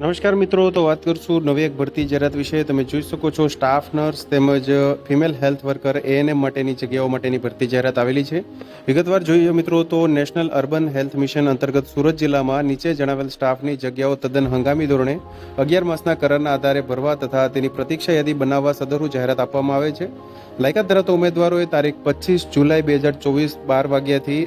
નમસ્કાર મિત્રો, તો વાત કરશું નવી એક ભરતી જાહેરાત વિશે. તમે જોઈ શકો છો, સ્ટાફ નર્સ તેમજ ફિમેલ હેલ્થ વર્કર એએનએમ માટેની જગ્યાઓ માટેની ભરતી જાહેરાત આવેલી છે. વિગતવાર જોઈએ મિત્રો, તો નેશનલ અર્બન હેલ્થ મિશન અંતર્ગત સુરત જિલ્લામાં નીચે જણાવેલ સ્ટાફની જગ્યાઓ તદ્દન હંગામી ધોરણે અગિયાર માસના કરારના આધારે ભરવા તથા તેની પ્રતીક્ષા યાદી બનાવવા સદરુ જાહેરાત આપવામાં આવે છે. લાયકાત ધરાવતા ઉમેદવારોએ તારીખ પચીસ જુલાઈ બે હજાર ચોવીસ બાર વાગ્યાથી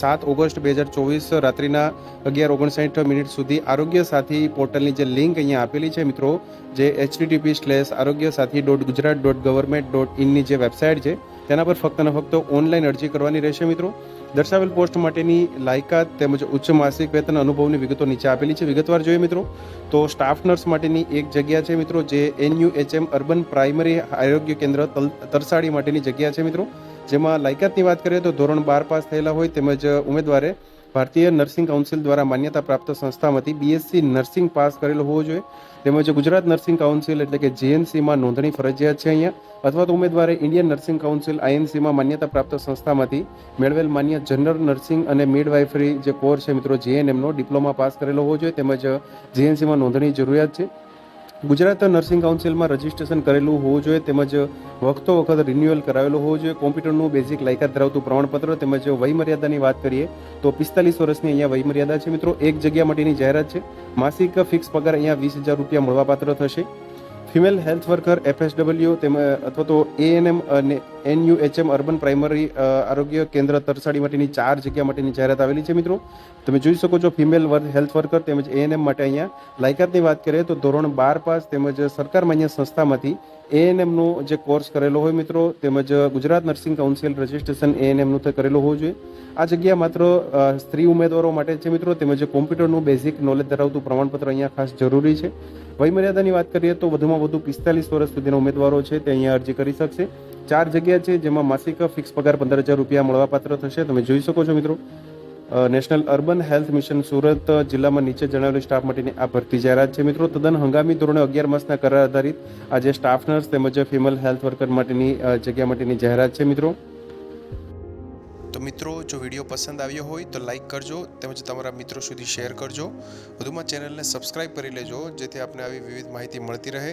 સાત ઓગસ્ટ બે હજાર ચોવીસ રાત્રિના અગિયાર ઓગણસાઠ મિનિટ સુધી આરોગ્ય સાથી પોર્ટલની જે લિંક અહીંયા આપેલી છે મિત્રો, જે HTTP slash Arogya Sathi dot Gujarat dot government dot ઇનની જે વેબસાઇટ છે, તેના પર ફક્ત ને ફક્ત ઓનલાઈન અરજી કરવાની રહેશે મિત્રો. દર્શાવેલ પોસ્ટ માટેની લાયકાત તેમજ ઉચ્ચ માસિક વેતન અનુભવની વિગતો નીચે આપેલી છે. વિગતવાર જોઈએ મિત્રો, તો સ્ટાફ નર્સ માટેની એક જગ્યા છે મિત્રો, જે એનયુએચએમ અર્બન પ્રાઇમરી આરોગ્ય કેન્દ્ર તરસાડી માટેની જગ્યા છે મિત્રો. જેમાં લાયકાતની વાત કરીએ તો ધોરણ બાર પાસ થયેલા હોય તેમજ ઉમેદવારે ભારતીય નર્સિંગ કાઉન્સિલ દ્વારા માન્યતા પ્રાપ્ત સંસ્થામાંથી બીએસસી નર્સિંગ પાસ કરેલો હોવો જોઈએ. તેમજ ગુજરાત નર્સિંગ કાઉન્સિલ એટલે કે જેએનસીમાં નોંધણી ફરજિયાત છે અહીંયા. અથવા તો ઉમેદવારે ઇન્ડિયન નર્સિંગ કાઉન્સિલ આઈએનસીમાં માન્યતા પ્રાપ્ત સંસ્થામાંથી મેળવેલ માન્ય જનરલ નર્સિંગ અને મિડવાઇફરી જે કોર્સ છે મિત્રો જેએનએમનો ડિપ્લોમા પાસ કરેલો હોવો જોઈએ. તેમજ જીએનસીમાં નોંધણી જરૂરિયાત છે. ગુજરાત નર્સિંગ કાઉન્સિલમાં રજિસ્ટ્રેશન કરેલું હોવું જોઈએ તેમજ વખતો વખત રિન્યુઅલ કરાવેલું હોવું જોઈએ. કોમ્પ્યુટરનું બેઝિક લાયકાત ધરાવતું પ્રમાણપત્ર તેમજ વયમર્યાદાની વાત કરીએ તો પિસ્તાલીસ વર્ષની અહીંયા વયમર્યાદા છે. મિત્રો, એક જગ્યા માટેની જાહેરાત છે. માસિક ફિક્સ પગાર અહીંયા વીસ હજાર રૂપિયા મળવાપાત્ર થશે. ફિમેલ હેલ્થ વર્કર, એફએસડબલ્યુ તેમ અથવા તો એએનએમ અને એનયુએચએમ અર્બન પ્રાઇમરી આરોગ્ય કેન્દ્ર તરસાડી માટેની ચાર જગ્યા માટેની જાહેરાત આવેલી છે મિત્રો. તમે જોઈ શકો છો ફિમેલ હેલ્થ વર્કર તેમજ એએનએમ માટે અહીંયા. લાયકાતની વાત કરીએ તો ધોરણ બાર પાસ તેમજ સરકાર માન્ય સંસ્થામાંથી એએનએમનો જે કોર્સ કરેલો હોય મિત્રો, તેમજ ગુજરાત નર્સિંગ કાઉન્સિલ રજિસ્ટ્રેશન એએનએમનું કરેલું હોવું જોઈએ. આ જગ્યા માત્ર સ્ત્રી ઉમેદવારો માટે છે મિત્રો, તેમજ કોમ્પ્યુટરનું બેઝિક નોલેજ ધરાવતું પ્રમાણપત્ર અહીંયા ખાસ જરૂરી છે. વયમર્યાદાની વાત કરીએ તો વધુમાં વધુ પિસ્તાલીસ વર્ષ સુધીના ઉમેદવારો છે, તે અહીંયા અરજી કરી શકશે. ચાર જગ્યા છે જેમાં માસિક ફિક્સ પગાર પંદર હજાર રૂપિયા મળવાપાત્ર થશે. તમે જોઈ શકો છો મિત્રો. National urban health mission Surat જિલ્લામાં નીચે જણાવેલી સ્ટાફ માટેની આ ભરતી જાહેરાત છે. મિત્રો, તદ્દન હંગામી ધોરણે અગિયાર માસના કરાર આધારિત આ જે સ્ટાફ નર્સ તેમજ ફિમેલ હેલ્થ વર્કર માટેની જગ્યા માટેની જાહેરાત છે મિત્રો. તો મિત્રો, જો વીડિયો પસંદ આવ્યો હોય તો લાઈક કરજો તેમજ તમારા મિત્રો સુધી શેર કરજો. વધુમાં ચેનલને સબસ્ક્રાઇબ કરી લેજો જેથી આપને આવી વિવિધ માહિતી મળતી રહે.